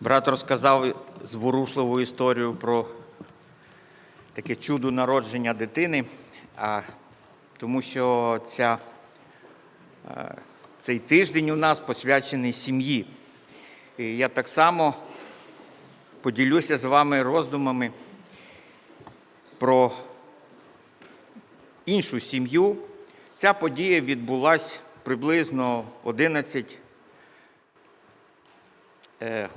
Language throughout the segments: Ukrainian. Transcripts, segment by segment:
Брат розказав зворушливу історію про таке чудо народження дитини, а, тому що ця, цей тиждень у нас посвячений сім'ї. І я так само поділюся з вами роздумами про іншу сім'ю. Ця подія відбулась приблизно 11 е,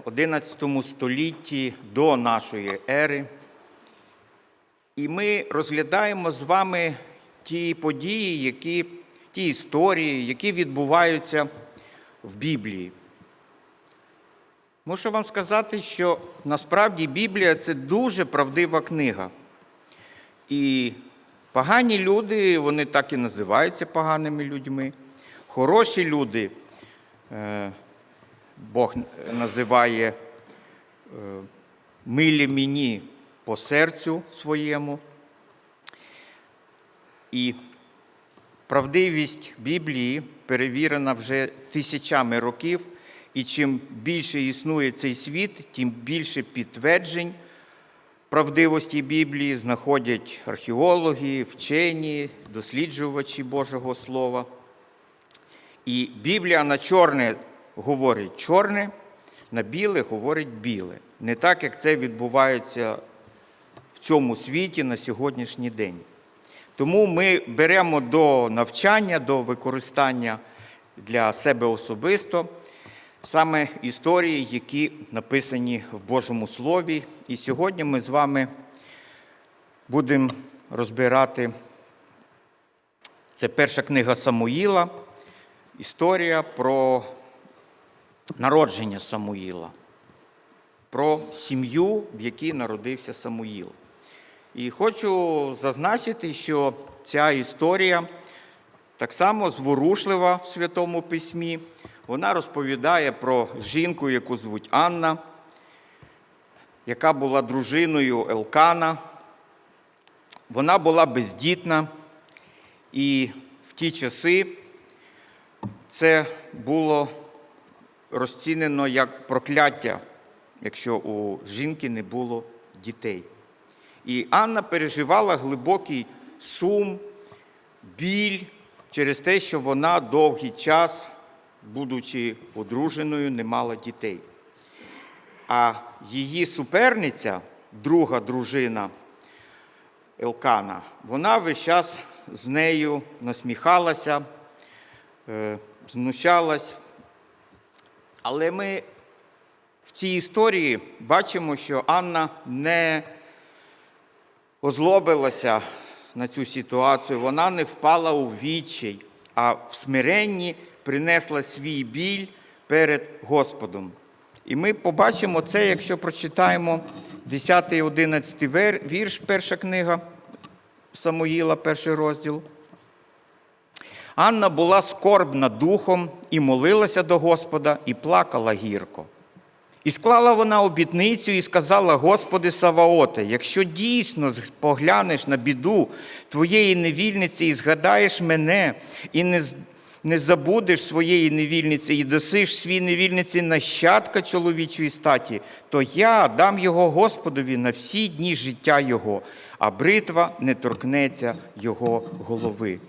11 столітті до нашої ери. І ми розглядаємо з вами ті події, які, ті історії, які відбуваються в Біблії. Мушу вам сказати, що насправді Біблія це дуже правдива книга. І погані люди, вони так і називаються поганими людьми. Хороші люди, е, Бог називає е, милі мені по серцю своєму. І правдивість Біблії перевірена вже тисячами років, і чим більше існує цей світ, тим більше підтверджень правдивості Біблії знаходять археологи, вчені, досліджувачі Божого Слова. І Біблія на чорне говорить чорне, на біле говорить біле. Не так, як це відбувається в цьому світі на сьогоднішній день. Тому ми беремо до навчання, до використання для себе особисто саме історії, які написані в Божому Слові. І сьогодні ми з вами будемо розбирати це перша книга Самуїла, історія про народження Самуїла, про сім'ю, в якій народився Самуїл. І хочу зазначити, що ця історія так само зворушлива в Святому Письмі. Вона розповідає про жінку, яку звуть Анна, яка була дружиною Елкана. Вона була бездітна, і в ті часи це було розцінено як прокляття, якщо у жінки не було дітей. І Анна переживала глибокий сум, біль через те, що вона довгий час, будучи одруженою, не мала дітей. А її суперниця, друга дружина Елкана, вона весь час з нею насміхалася, е, знущалась. Але ми в цій історії бачимо, що Анна не озлобилася на цю ситуацію, вона не впала у відчай, а в смиренні принесла свій біль перед Господом. І ми побачимо це, якщо прочитаємо 10, 11 вірш, перша книга Самуїла, перший розділ. Анна була скорбна духом і молилася до Господа, і плакала гірко. І склала вона обітницю і сказала: Господи Саваоте, якщо дійсно поглянеш на біду твоєї невільниці і згадаєш мене, і не, не забудеш своєї невільниці, і досиш свій невільниці нащадка чоловічої статі, то я дам його Господові на всі дні життя Його, а бритва не торкнеться Його голови.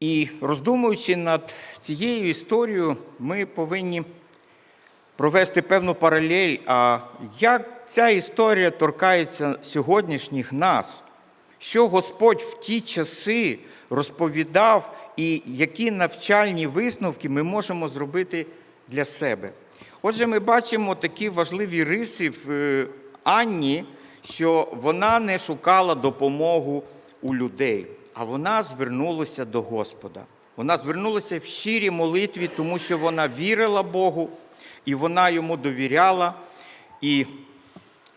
І роздумуючи над цією історією, ми повинні провести певну паралель, а як ця історія торкається сьогоднішніх нас, що Господь в ті часи розповідав, і які навчальні висновки ми можемо зробити для себе. Отже, ми бачимо такі важливі риси в е, Анні, що вона не шукала допомогу у людей а вона звернулася до Господа. Вона звернулася в щирій молитві, тому що вона вірила Богу, і вона йому довіряла. І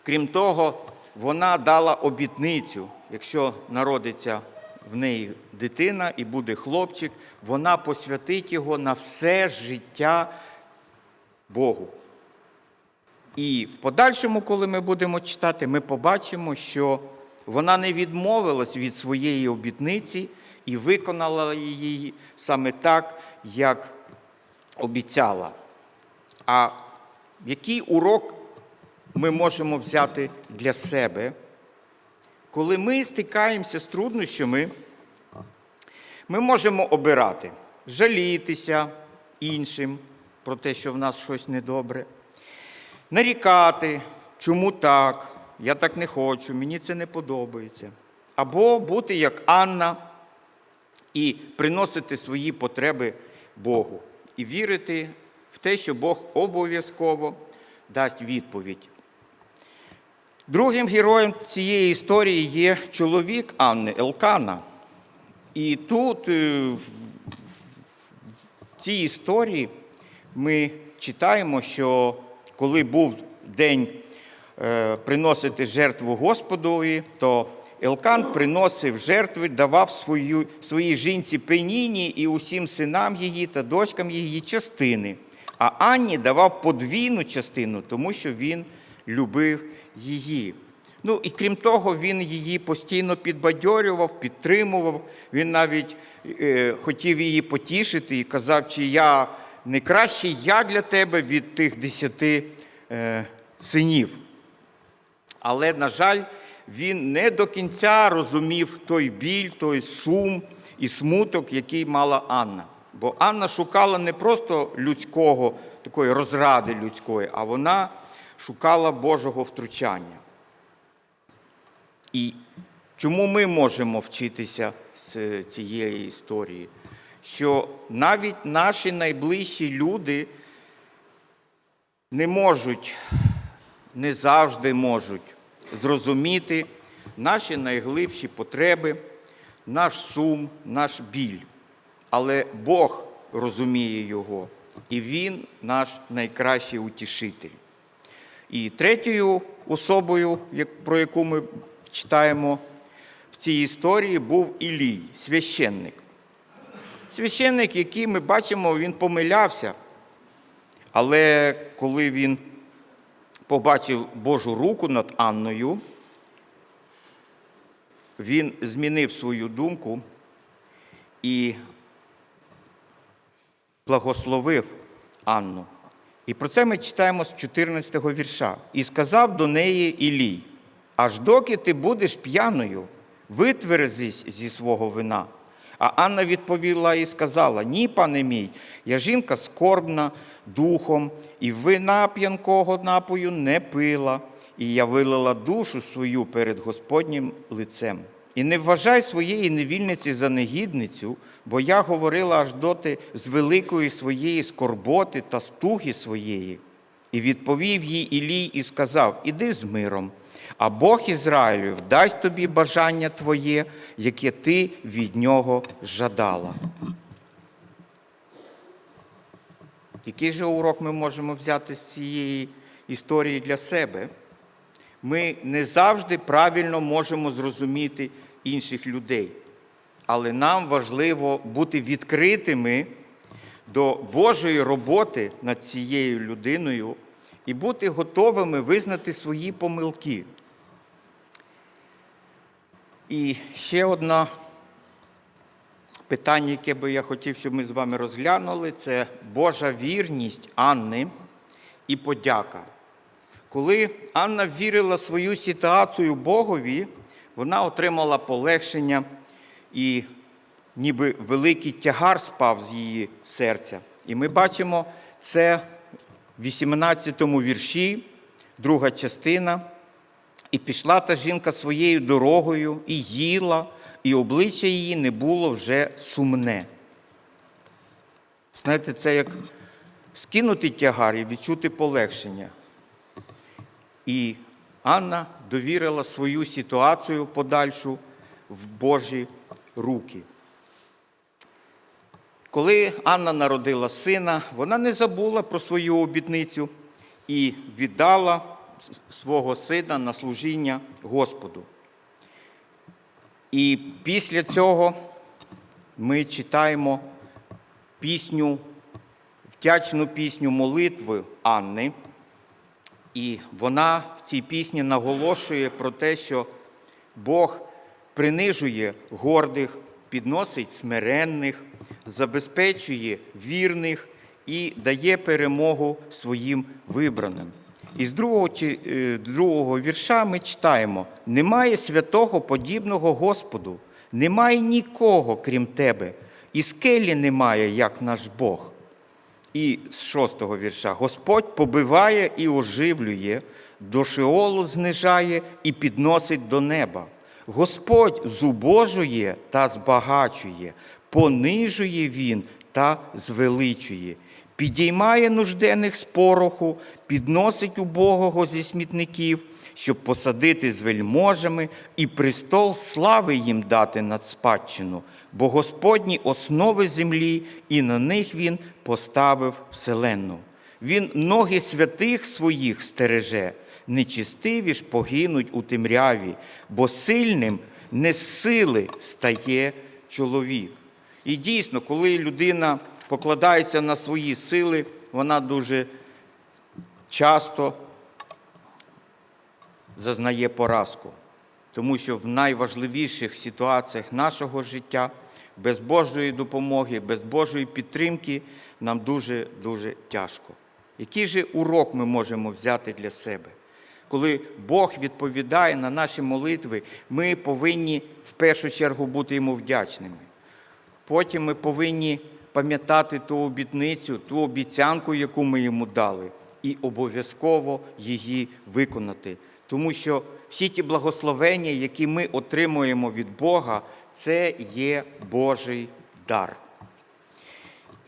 крім того, вона дала обітницю, якщо народиться в неї дитина і буде хлопчик, вона посвятить його на все життя Богу. І в подальшому, коли ми будемо читати, ми побачимо, що вона не відмовилась від своєї обітниці і виконала її саме так, як обіцяла. А який урок ми можемо взяти для себе, коли ми стикаємося з труднощами, ми можемо обирати, жалітися іншим про те, що в нас щось недобре, нарікати, чому так, я так не хочу, мені це не подобається. Або бути як Анна і приносити свої потреби Богу і вірити в те, що Бог обов'язково дасть відповідь. Другим героєм цієї історії є чоловік Анни Елкана. І тут е, в цій історії ми читаємо, що коли був день приносити жертву Господові, то Елкан приносив жертви, давав свою, своїй жінці Пеніні і усім синам її та дочкам її частини. А Анні давав подвійну частину, тому що він любив її. Ну і крім того, він її постійно підбадьорював, підтримував. Він навіть е, хотів її потішити і казав, чи я не кращий я для тебе від тих десяти е, синів. Але, на жаль, він не до кінця розумів той біль, той сум і смуток, який мала Анна. Бо Анна шукала не просто людського, такої розради людської, а вона шукала Божого втручання. І чому ми можемо вчитися з цієї історії? Що навіть наші найближчі люди не можуть, не завжди можуть зрозуміти наші найглибші потреби, наш сум, наш біль. Але Бог розуміє його, і Він наш найкращий утішитель. І третьою особою, про яку ми читаємо в цій історії, був Ілій, священник. Священник, який ми бачимо, він помилявся. Але коли він побачив Божу руку над Анною, він змінив свою думку і благословив Анну. І про це ми читаємо з 14-го вірша. І сказав до неї Ілій, аж доки ти будеш п'яною, витверзись зі свого вина. А Анна відповіла і сказала: Ні, пане мій, я жінка скорбна духом, і вина п'янкого напою не пила, і я вилила душу свою перед Господнім лицем. І не вважай своєї невільниці за негідницю, бо я говорила аж доти з великої своєї скорботи та стухи своєї. І відповів їй Ілій і сказав: Іди з миром, а Бог Ізраїлю дасть тобі бажання твоє, яке ти від нього жадала. Який же урок ми можемо взяти з цієї історії для себе? Ми не завжди правильно можемо зрозуміти інших людей, але нам важливо бути відкритими до Божої роботи над цією людиною і бути готовими визнати свої помилки. І ще одне питання, яке би я хотів, щоб ми з вами розглянули, це Божа вірність Анни і подяка. Коли Анна вірила свою ситуацію Богові, вона отримала полегшення і ніби великий тягар спав з її серця. І ми бачимо це в 18 вірші, друга частина. І пішла та жінка своєю дорогою, і їла, і обличчя її не було вже сумне. Знаєте, це як скинути тягар і відчути полегшення. І Анна довірила свою ситуацію подальшу в Божі руки. Коли Анна народила сина, вона не забула про свою обітницю і віддала свого сина на служіння Господу. І після цього ми читаємо пісню, вдячну пісню молитви Анни. І вона в цій пісні наголошує про те, що Бог принижує гордих, підносить смиренних, забезпечує вірних і дає перемогу своїм вибраним. Із другого, чи- е, другого вірша ми читаємо: немає святого подібного Господу, немає нікого, крім тебе, і скелі немає, як наш Бог. І з шостого вірша Господь побиває і оживлює, до Шеолу знижає і підносить до неба. Господь зубожує та збагачує, понижує він та звеличує, підіймає нужденних з пороху, підносить убогого зі смітників, щоб посадити з вельможами і престол слави їм дати над спадщину, бо Господні основи землі, і на них він поставив вселенну. Він ноги святих своїх стереже, нечистиві ж погинуть у темряві, бо сильним не з сили стає чоловік. І дійсно, коли людина покладається на свої сили, вона дуже часто зазнає поразку. Тому що в найважливіших ситуаціях нашого життя без Божої допомоги, без Божої підтримки нам дуже-дуже тяжко. Який же урок ми можемо взяти для себе? Коли Бог відповідає на наші молитви, ми повинні в першу чергу бути йому вдячними. Потім ми повинні пам'ятати ту обітницю, ту обіцянку, яку ми йому дали, і обов'язково її виконати. Тому що всі ті благословення, які ми отримуємо від Бога, це є Божий дар.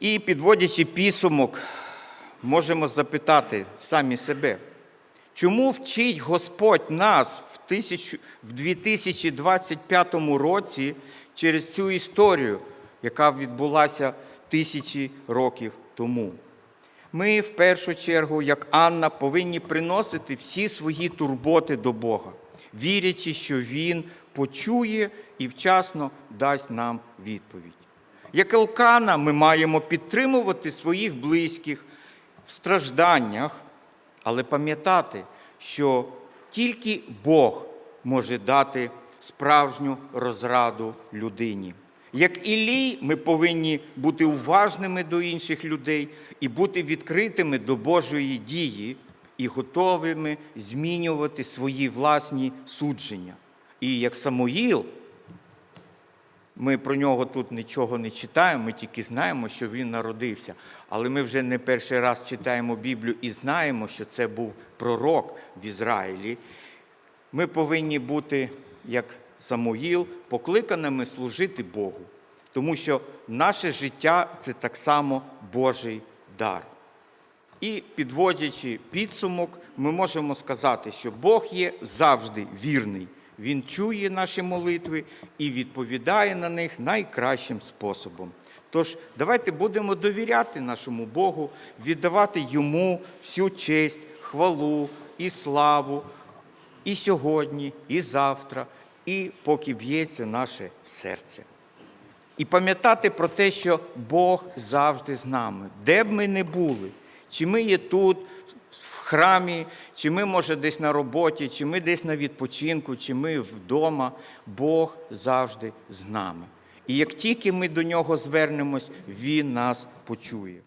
І підводячи підсумок, можемо запитати самі себе, чому вчить Господь нас в 2025 році через цю історію, яка відбулася тисячі років тому? Ми в першу чергу, як Анна, повинні приносити всі свої турботи до Бога, вірячи, що Він почує і вчасно дасть нам відповідь. Як Елкана, ми маємо підтримувати своїх близьких в стражданнях, але пам'ятати, що тільки Бог може дати справжню розраду людині. Як Ілій, ми повинні бути уважними до інших людей і бути відкритими до Божої дії і готовими змінювати свої власні судження. І як Самуїл, ми про нього тут нічого не читаємо, ми тільки знаємо, що він народився. Але ми вже не перший раз читаємо Біблію і знаємо, що це був пророк в Ізраїлі. Ми повинні бути, як Самуїл, покликаними служити Богу, тому що наше життя це так само Божий дар. І підводячи підсумок, ми можемо сказати, що Бог є завжди вірний. Він чує наші молитви і відповідає на них найкращим способом. Тож давайте будемо довіряти нашому Богу, віддавати йому всю честь, хвалу і славу і сьогодні, і завтра, і поки б'ється наше серце. І пам'ятати про те, що Бог завжди з нами, де б ми не були, чи ми є тут, в храмі, чи ми, може, десь на роботі, чи ми десь на відпочинку, чи ми вдома, Бог завжди з нами. І як тільки ми до нього звернемось, Він нас почує.